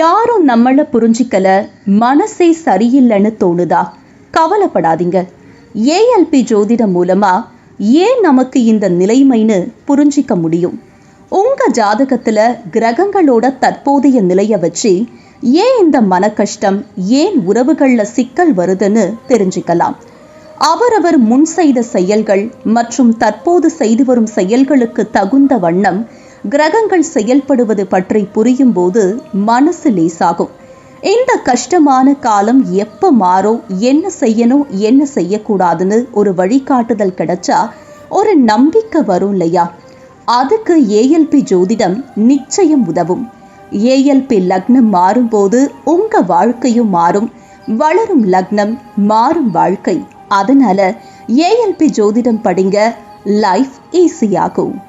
யாரும் நம்மள புரிஞ்சிக்கல மனசே சரியில்லைன்னு தோணுதா? கவலைப்படாதீங்க. ஏஎல்பி ஜோதிடம் மூலமா ஏன் நமக்கு இந்த நிலைமைன்னு புரிஞ்சிக்க முடியும். உங்க ஜாதகத்துல கிரகங்களோட தற்போதைய நிலையை வச்சு ஏன் இந்த மன கஷ்டம் ஏன் உறவுகள்ல சிக்கல் வருதுன்னு தெரிஞ்சுக்கலாம். அவரவர் முன் செய்த செயல்கள் மற்றும் தற்போது செய்து வரும் செயல்களுக்கு தகுந்த வண்ணம் கிரகங்கள் செயல்படுவது பற்றி புரியும் போது மனசு லேசாகும். இந்த கஷ்டமான காலம் எப்ப மாறும்? என்ன செய்யணும்? என்ன செய்யக்கூடாதுன்னு ஒரு வழிகாட்டுதல் கிடைச்சா ஒரு நம்பிக்கை வரும் இல்லையா? அதுக்கு ஏஎல்பி ஜோதிடம் நிச்சயம் உதவும். ஏஎல்பி லக்னம் மாறும்போது உங்க வாழ்க்கையும் மாறும். வளரும் லக்னம் மாறும் வாழ்க்கை. அதனால ஏஎல்பி ஜோதிடம் படிங்க. லைஃப் ஈஸியாகும்.